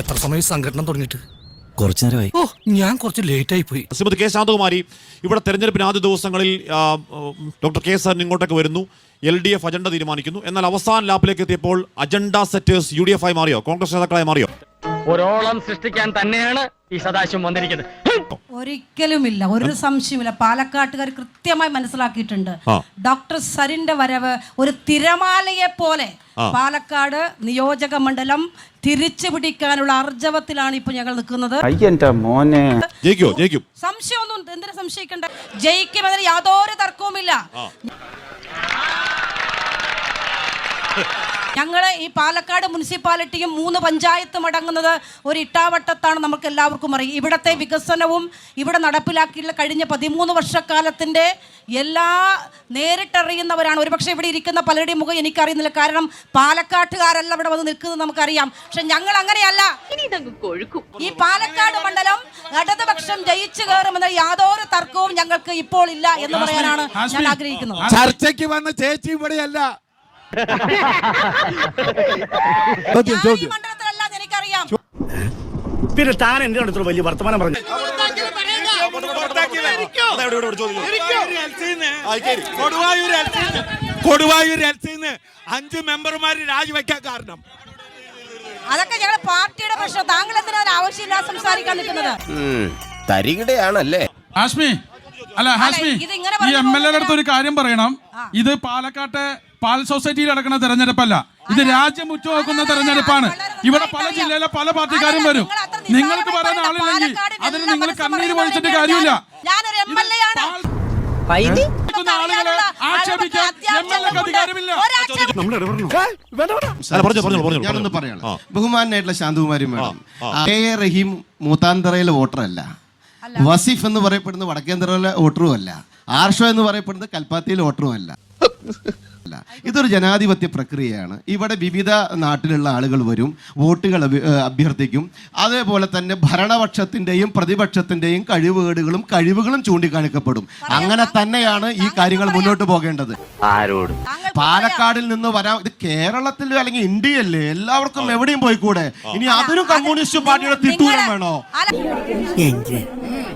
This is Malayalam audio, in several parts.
എത്ര സമയം സംഘടന തുടങ്ങിയിട്ട്? കുറച്ചു നേരമായി. ഓ ഞാൻ കുറച്ച് ലേറ്റ് ആയി പോയി. ശ്രീമതി കെ ശാന്തകുമാരി ഇവിടെ തെരഞ്ഞെടുപ്പിന് ആദ്യ ദിവസങ്ങളിൽ ഡോക്ടർ കെ സാറിന് ഇങ്ങോട്ടൊക്കെ വരുന്നു. എൽ ഡി എഫ് അജണ്ട തീരുമാനിക്കുന്നു. എന്നാൽ അവസാന ലാപ്പിലേക്ക് എത്തിയപ്പോൾ agenda setters U D F ആയി മാറിയോ? കോൺഗ്രസ് നേതാക്കളായി മാറിയോ? ഒരോളം സൃഷ്ടിക്കാൻ തന്നെയാണ് ഈ സദാശിവം വന്നിരിക്കുന്നത്. ഒരിക്കലുമില്ല ഒരു സംശയമില്ല പാലക്കാട്ടുകാർ കൃത്യമായി മനസ്സിലാക്കിയിട്ടുണ്ട്. ഡോക്ടർ സരിന്റെ വരവ് ഒരു തിരമാലയെ പോലെ പാലക്കാട് നിയോജക മണ്ഡലം തിരിച്ചു പിടിക്കാനുള്ള അർജവത്തിലാണ് ഇപ്പൊ ഞങ്ങൾ നിൽക്കുന്നത്. മോനെ. സംശയമൊന്നും എന്തിനു സംശയിക്കണ്ട? ജയിക്കുമെന്നതിന് യാതൊരു തർക്കവുമില്ല. ഞങ്ങൾ ഈ പാലക്കാട് മുനിസിപ്പാലിറ്റിയും മൂന്ന് പഞ്ചായത്തും അടങ്ങുന്നത് ഒരു ഇട്ടാവട്ടത്താണ് നമുക്ക് എല്ലാവർക്കും അറിയാം. ഇവിടത്തെ വികസനവും ഇവിടെ നടപ്പിലാക്കിയിട്ടുള്ള കഴിഞ്ഞ പതിമൂന്ന് വർഷക്കാലത്തിന്റെ എല്ലാ നേരിട്ടറിയുന്നവരാണ്. ഒരുപക്ഷെ ഇവിടെ ഇരിക്കുന്ന പലരുടെയും മുഖം എനിക്കറിയുന്നില്ല. കാരണം പാലക്കാട്ടുകാരല്ല ഇവിടെ വന്ന് നിൽക്കുന്നത് നമുക്കറിയാം. പക്ഷെ ഞങ്ങൾ അങ്ങനെയല്ല ഈ പാലക്കാട് മണ്ഡലം ഇടതുപക്ഷം ജയിച്ചു കയറുമെന്ന യാതൊരു തർക്കവും ഞങ്ങൾക്ക് ഇപ്പോൾ ഇല്ല എന്ന് പറയാനാണ് ഞാൻ ആഗ്രഹിക്കുന്നത്. ചർച്ചയ്ക്ക് വന്ന ചേച്ചി ഇവിടെയല്ല. എനിക്കറിയാം പിന്നെ താൻ എന്റെ അടുത്തുള്ള വലിയ വർത്തമാനം പറഞ്ഞു കൊടുവായൂർ എൽസിന്ന് അഞ്ച് മെമ്പർമാര് രാജിവെക്കാൻ കാരണം അതൊക്കെ ഞങ്ങളുടെ പാർട്ടിയുടെ പ്രശ്നം താങ്കൾ എന്തിനാ ആവശ്യമില്ലാതെ സംസാരിക്കാൻ നിൽക്കുന്നത് തരികിടയാണല്ലേ ഹാഷ്മി അല്ല ഹാസ്മി ഇത് ഇങ്ങനെ ഈ എം എൽ എ അടുത്ത് ഒരു കാര്യം പറയണം. ഇത് പാലക്കാട്ടെ പാൽ സൊസൈറ്റിയിൽ നടക്കുന്ന തെരഞ്ഞെടുപ്പല്ല. ഇത് രാജ്യം ഉറ്റുനോക്കുന്ന തെരഞ്ഞെടുപ്പാണ്. ഇവിടെ പല ജില്ലയിലെ പല പാർട്ടിക്കാരും വരും. നിങ്ങൾക്ക് പറയുന്ന ആളില്ലെങ്കിൽ അതിന് നിങ്ങൾ കണ്ണീര് വലിച്ചിട്ട് കാര്യമില്ല. എം ആളുകളെ ആക്ഷേപിക്കാൻ എം എൽ എക്ക് അധികാരമില്ല. ഞാനൊന്ന് പറയണം ബഹുമാനായിട്ടുള്ള Santhakumari madam K A Rahim മൂത്താന്തറയിലെ വോട്ടറല്ല. വസീഫ് എന്ന് പറയപ്പെടുന്ന വടക്കേന്ദ്രയിലെ വോട്ടറും അല്ല. ആർഷോ എന്ന് പറയപ്പെടുന്നത് കൽപ്പാത്തിയിലെ വോട്ടറും അല്ല. അല്ല. ഇതൊരു ജനാധിപത്യ പ്രക്രിയയാണ്. ഇവിടെ വിവിധ നാട്ടിലുള്ള ആളുകൾ വരും വോട്ടുകൾ അഭ്യർത്ഥിക്കും. അതേപോലെ തന്നെ ഭരണപക്ഷത്തിന്റെയും പ്രതിപക്ഷത്തിന്റെയും കഴിവുകേടുകളും കഴിവുകളും ചൂണ്ടിക്കാണിക്കപ്പെടും. അങ്ങനെ തന്നെയാണ് ഈ കാര്യങ്ങൾ മുന്നോട്ട് പോകേണ്ടത്. ആരോട്? പാലക്കാടിൽ നിന്ന് വരാം ഇത് കേരളത്തിൽ അല്ലെങ്കിൽ ഇന്ത്യയല്ലേ? എല്ലാവർക്കും എവിടെയും പോയിക്കൂടെ ഇനി അതൊരു കമ്മ്യൂണിസ്റ്റ് പാർട്ടിയുടെ തിട്ടൂരം വേണോ?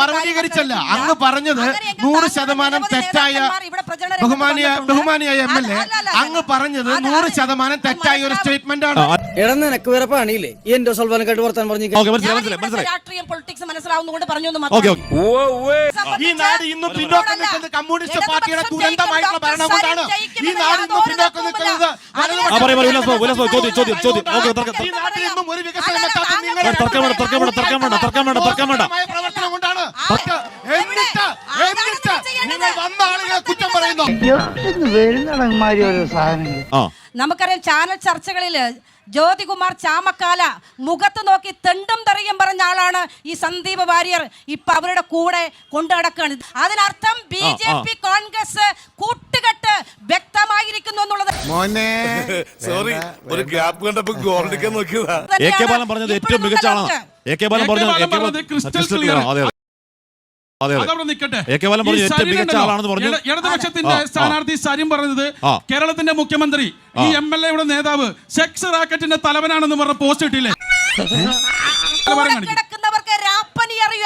പർവതീകരിച്ചല്ല. അങ്ങ് പറഞ്ഞത് നൂറ് ശതമാനം തെറ്റായ ബഹുമാനിയ. ബഹുമാനിയായ എം എൽ എ അങ്ങ്. പറഞ്ഞത് നൂറ് ശതമാനം തെറ്റായ ഒരു. സ്റ്റേറ്റ്മെന്റ് ആണ് എടാ നിനക്ക് വേറെ പണിയില്ലേ? ഈ എന്റെ സൽവാനക്കാട്ട് വർത്താൻ പറഞ്ഞു രാഷ്ട്രീയം പൊളിറ്റിക്സ് മനസ്സിലാവുന്നതുകൊണ്ട് പറഞ്ഞു എന്ന് ഓക്കെ മാത്രം. ഓക്കെ ഈ നാട് ഇന്നും പിന്നോക്കം നിൽക്കുന്നത് കമ്മ്യൂണിസ്റ്റ് പാർട്ടിയുടെ ദുരന്തമായിട്ടുള്ള ഭരണം കൊണ്ടാണ് ഈ നാട് ഇന്നും പിന്നോക്കം നിൽക്കുന്നത് ചോദ്യം, ചോദ്യം, ചോദ്യം. ഒരു വികസനം അല്ല, എത്താത്ത താങ്കൾ നിങ്ങൾ തർക്കം വേണ്ട, തർക്കം വേണ്ട, തർക്കം വേണ്ട, തർക്കം വേണ്ട, തർക്കം വേണ്ട. ദോഷകരമായ പ്രവർത്തനം കൊണ്ടാണ് എന്നിട്ട് എന്നിട്ട് നിങ്ങൾ വന്ന ആളുകളെ കുറ്റം പറയുന്നു? സാധനങ്ങൾ. നമുക്കറിയാം ചാനൽ ചർച്ചകളിൽ ജ്യോതികുമാർ ചാമക്കാല മുഖത്ത് നോക്കി തെണ്ടും തെറിയും പറഞ്ഞ ആളാണ് ഈ സന്ദീപ് വാര്യർ. ഇപ്പൊ അവരുടെ കൂടെ കൊണ്ടു നടക്കുകയാണ് അതിനർത്ഥം ബി ജെ പി കോൺഗ്രസ് കൂട്ടുകെട്ട് വ്യക്തമായിരിക്കുന്നു എന്നുള്ളത്. മോനെ. സോറി ഒരു ഗ്യാപ്പ് കണ്ടപ്പോ ഗോൾഡിക്കാൻ നോക്കിയതാ. എ കെ ബാലൻ പറഞ്ഞത് ഏറ്റവും മികച്ച ആളാണ്. എ കെ ബാലൻ പറഞ്ഞത് എ കെ ബാലൻ ക്രിസ്റ്റൽ ആണ്. അതെ അതെ. ഇടതുപക്ഷത്തിന്റെ. സ്ഥാനാർത്ഥി സരിം പറഞ്ഞത്. കേരളത്തിന്റെ മുഖ്യമന്ത്രി ഈ എം എൽ എയുടെ നേതാവ് സെക്സ് റാക്കറ്റിന്റെ തലവനാണെന്ന് പറഞ്ഞ പോസ്റ്റ് ഇട്ടില്ലേ?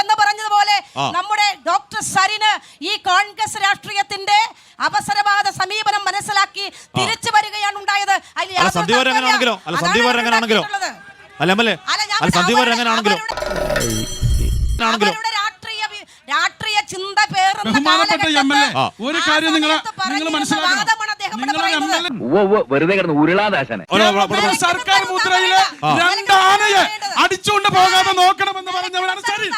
എന്ന് പറഞ്ഞതുപോലെ നമ്മുടെ ഡോക്ടർ സരിന് ഈ കോൺഗ്രസ് രാഷ്ട്രീയത്തിന്റെ അവസരവാദ സമീപനം മനസ്സിലാക്കി തിരിച്ചു വരികയാണ് ഉണ്ടായത്. അല്ല സന്ദീപ് ചിന്ത പേറുന്ന ബഹുമാനപ്പെട്ട എം എൽ എ ഒരു കാര്യം നിങ്ങൾ നിങ്ങൾ മനസ്സിലാക്കണം. സർക്കാർ മുദ്രയിലെ രണ്ടാനയെ അടിച്ചുകൊണ്ട് പോകാതെ നോക്കണമെന്ന് പറഞ്ഞവരാണ് ശരി.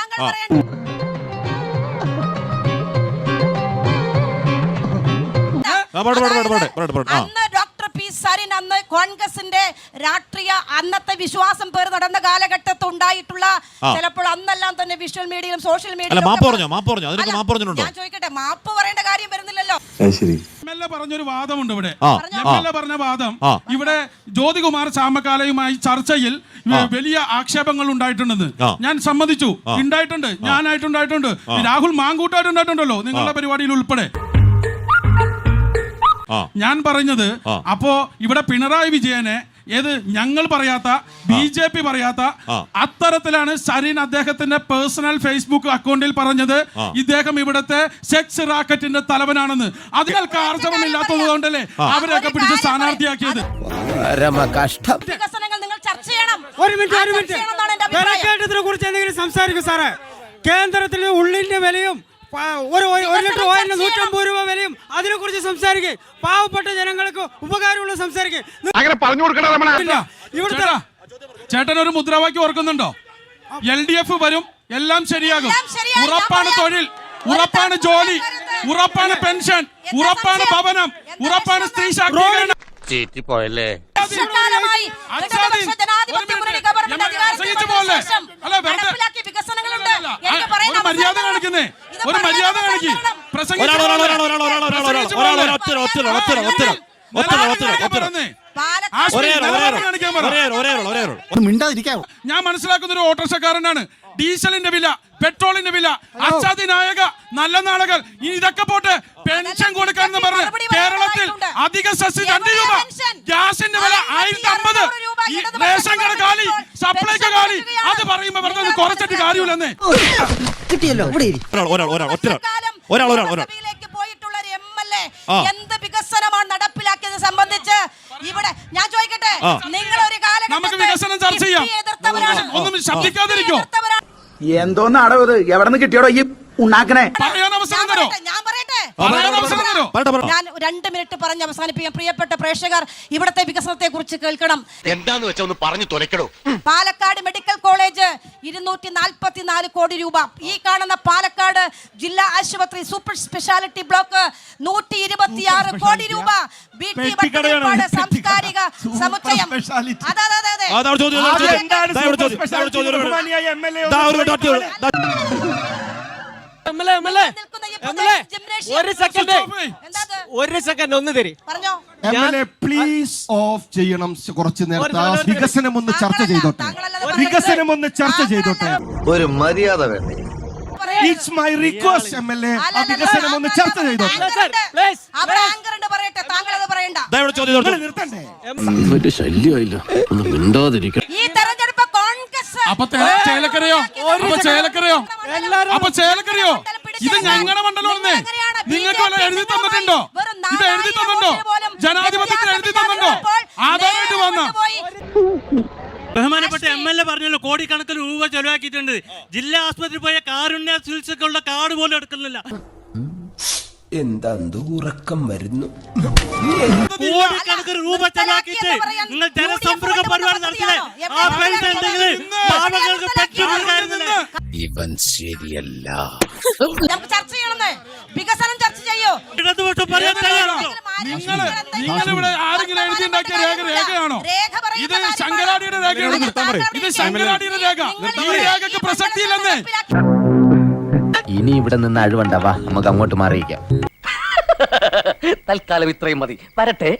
അന്ന് ഡോക്ടർ പി സരിൻ അന്ന് കോൺഗ്രസിന്റെ രാഷ്ട്രീയ അന്നത്തെ വിശ്വാസം പേർ നടന്ന കാലഘട്ടത്ത് ഉണ്ടായിട്ടുള്ള. ചിലപ്പോൾ അന്നെല്ലാം തന്നെ വിഷ്വൽ മീഡിയയിലും സോഷ്യൽ മീഡിയയിലും മാപ്പ് പറഞ്ഞോ മാപ്പ് പറഞ്ഞോ? അതിനൊക്കെ മാപ്പ് പറഞ്ഞിട്ടുണ്ടോ? ഞാൻ ചോദിക്കട്ടെ മാപ്പ് പറയേണ്ട കാര്യം വരുന്നില്ലല്ലോ. പറഞ്ഞൊരു വാദമുണ്ട് ഇവിടെ. എല്ലാം എം എൽ എ പറഞ്ഞ വാദം ഇവിടെ ജ്യോതികുമാർ ചാമക്കാലയുമായി ചർച്ചയിൽ വലിയ ആക്ഷേപങ്ങൾ ഉണ്ടായിട്ടുണ്ടെന്ന്. ഞാൻ സമ്മതിച്ചു. ഉണ്ടായിട്ടുണ്ട്. ഞാനായിട്ടുണ്ടായിട്ടുണ്ട്. രാഹുൽ മാങ്കൂട്ടായിട്ടുണ്ടായിട്ടുണ്ടല്ലോ നിങ്ങളുടെ പരിപാടിയിൽ ഉൾപ്പെടെ. ഞാൻ പറഞ്ഞത്. അപ്പോ ഇവിടെ പിണറായി വിജയനെ ഏത് ഞങ്ങൾ പറയാത്ത ബി ജെ പി പറയാത്ത. അത്തരത്തിലാണ് സരീൻ അദ്ദേഹത്തിന്റെ പേഴ്സണൽ ഫേസ്ബുക്ക് അക്കൗണ്ടിൽ പറഞ്ഞത്. ഇദ്ദേഹം ഇവിടുത്തെ സെക്സ് റാക്കറ്റിന്റെ തലവനാണെന്ന്. അതിനൊക്കെ ആർജവമില്ലാത്തത് കൊണ്ടല്ലേ അവരെയൊക്കെ പിടിച്ച് സ്ഥാനാർത്ഥിയാക്കിയത്? ഒരു മിനിറ്റ് ഒരു ആ ചർച്ച മിനിറ്റ്. ചെയ്യണമെന്നാണ് എന്റെ അഭിപ്രായം. വിലക്കയറ്റത്തിനെ കുറിച്ച് എന്തെങ്കിലും സംസാരിക്കും സാറേ. കേന്ദ്രത്തിൽ ഉള്ളിന്റെ വിലയും ഒരു ഒരു ലിറ്റർ ഓയിലിന് നൂറ്റമ്പത് രൂപ വിലയും അതിനെ കുറിച്ച് സംസാരിക്കുക പാവപ്പെട്ട ജനങ്ങൾക്ക് ഉപകാരമുള്ള സംസാരിക്കുക അങ്ങനെ പറഞ്ഞു കൊടുക്കണ ഇവിടുത്തെ ചേട്ടൻ ഒരു മുദ്രാവാക്യം ഓർക്കുന്നുണ്ടോ? എൽ ഡി എഫ് വരും എല്ലാം ശരിയാകും. ഉറപ്പാണ് തൊഴിൽ ഉറപ്പാണ് ജോലി ഉറപ്പാണ് പെൻഷൻ ഉറപ്പാണ് ഭവനം ഉറപ്പാണ് സ്ത്രീ ശാക്തീകരണം. പോയല്ലേ അല്ല മര്യാദ കാണിക്കുന്നേ. ഒരു മര്യാദ കാണിക്ക്. ഞാൻ മനസ്സിലാക്കുന്ന ഒരു ഓട്ടോറിക്ഷക്കാരനാണ്. ഡീസലിന്റെ വില പെട്രോളിന്റെ വില അച്ചാതിനായക നല്ല നാളുകൾ ഇനി ഇതൊക്കെ പോട്ട് പെൻഷൻ കൊടുക്കാന്ന് പറഞ്ഞ് കേരളത്തിൽ അധിക സസ്യ രണ്ട് രൂപ ഗ്യാസിന്റെ വില ആയിരത്തി അമ്പത് റേഷൻ കാലി സപ്ലൈക്ക് കാലി അത് പറയുമ്പോ പറഞ്ഞത് കുറച്ചിട്ട് കാര്യമില്ലെന്നേ. കിട്ടിയല്ലോ ഇവിടെ ഒരാൾ ഒരാൾ ഒരാൾ ഒറ്റ വർഷക്കാലം ഒരാൾ ഒരാൾ ഒരാൾ. നിയമസഭയിലേക്ക് പോയിട്ടുള്ള ഒരു എം ആ. എന്ത് വികസനമാണ് നടപ്പിലാക്കിയത് സംബന്ധിച്ച് ഇവിടെ ഞാൻ ചോദിക്കട്ടെ? ആ. നിങ്ങൾ ഒരു നമുക്ക് വികസനം ചർച്ച ചെയ്യാം. ഒന്നും ശബ്ദിക്കാതിരിക്കോ? എന്തോന്നാടോ ഇത്? എവിടെ നിന്ന് കിട്ടിയോടോ ഈ ഉണ്ടാക്കണേ പറയാൻ അവസരം ഞാൻ തരോ? പറയട്ടെ, ഞാൻ പറയട്ടെ പറയാൻ അവസരം തരോ? പറയട്ടെ പറ ഞാൻ രണ്ട് മിനിറ്റ് പറഞ്ഞ് അവസാനിപ്പിക്കാം. പ്രിയപ്പെട്ട പ്രേക്ഷകർ ഇവിടത്തെ വികസനത്തെ കുറിച്ച് കേൾക്കണം. എന്താന്ന് വെച്ചാൽ ഒന്ന് പറഞ്ഞു തുലക്കടോ പാലക്കാട് മെഡിക്കൽ കോളേജ് ഇരുന്നൂറ്റി നാൽപ്പത്തിനാല് കോടി രൂപ. ഈ കാണുന്ന പാലക്കാട് ജില്ലാ ആശുപത്രി സൂപ്പർ സ്പെഷ്യാലിറ്റി ബ്ലോക്ക് നൂറ്റി ഇരുപത്തിയാറ് കോടി രൂപ. സാംസ്കാരിക സമുച്ചയം. അതെ അതെ അതെ അതെ. ഒരു സെക്കൻഡ്. ഒരു സെക്കൻഡ് ഒന്ന് തരി. പ്ലീസ് ഓഫ് ചെയ്യണം കുറച്ച് വികസനം ഒന്ന് ചർച്ച ചെയ്തോട്ടെ. വികസനം ഒന്ന് ചർച്ച ചെയ്തോട്ടെ. ഒരു മര്യാദ വേണ്ടേ? It's my request M L A. ആ വികസനം ഒന്ന് ചർച്ച ചെയ്തോട്ടെ. ചോദ്യം ശല്യമായില്ല. ഒന്ന് മിണ്ടാതിരിക്കണം അപ്പൊ ചേലക്കറിയോ? അപ്പൊ ചേലക്കറിയോ? അപ്പൊ ചേലക്കറിയോ? ഇത് ഞങ്ങളുടെ മണ്ഡലം നിങ്ങൾക്ക് വല്ല എഴുതി തന്നിട്ടുണ്ടോ? ഇത് എഴുതി തന്നിട്ടുണ്ടോ? ജനാധിപത്യത്തിൽ എഴുതി തന്നിട്ടുണ്ടോ? ആദായിട്ട് വന്ന ബഹുമാനപ്പെട്ട എം എൽ എ പറഞ്ഞല്ലോ കോടിക്കണക്കിന് രൂപ ചെലവാക്കിയിട്ടുണ്ട്. ജില്ലാ ആശുപത്രി പോയ കാരുണ്യ ചികിത്സക്കുള്ള കാർഡ് പോലും എടുക്കുന്നില്ല. എന്താ ഉറക്കം വരുന്നു? കോടിക്കണക്കിന് രൂപ ചെലവാക്കിയിട്ട് നിങ്ങൾ ജനസമ്പർക്ക പരിപാടി നടത്തില്ലേ? ആ പൈസ ഉണ്ടെങ്കിൽ പാവങ്ങൾക്ക് പെൻഷൻ കൊടുക്കായിരുന്നില്ലേ ഇവൻ ശരിയല്ല. നമുക്ക് ചർച്ച ചെയ്യണമെന്ന്. വികസനം ചർച്ച ചെയ്യൂ. ഇടതുപക്ഷം പറയാൻ തയ്യാറാണോ നിങ്ങൾ നിങ്ങൾ ഇവിടെ ആരെങ്കിലും എഴുതി ഉണ്ടാക്കിയ രേഖ രേഖയാണോ? രേഖ പറയുന്ന ഇത്. ശങ്കരാടിയുടെ രേഖയാണ്. ഇത് ശങ്കരാടിയുടെ രേഖ. ഈ രേഖക്ക് പ്രസക്തിയില്ലെന്നേ. ഇനി ഇവിടെ നിന്ന് അഴിവണ്ടാവാ നമുക്ക് അങ്ങോട്ട് മാറിയിക്കാം തൽക്കാലം ഇത്രയും മതി. വരട്ടെ.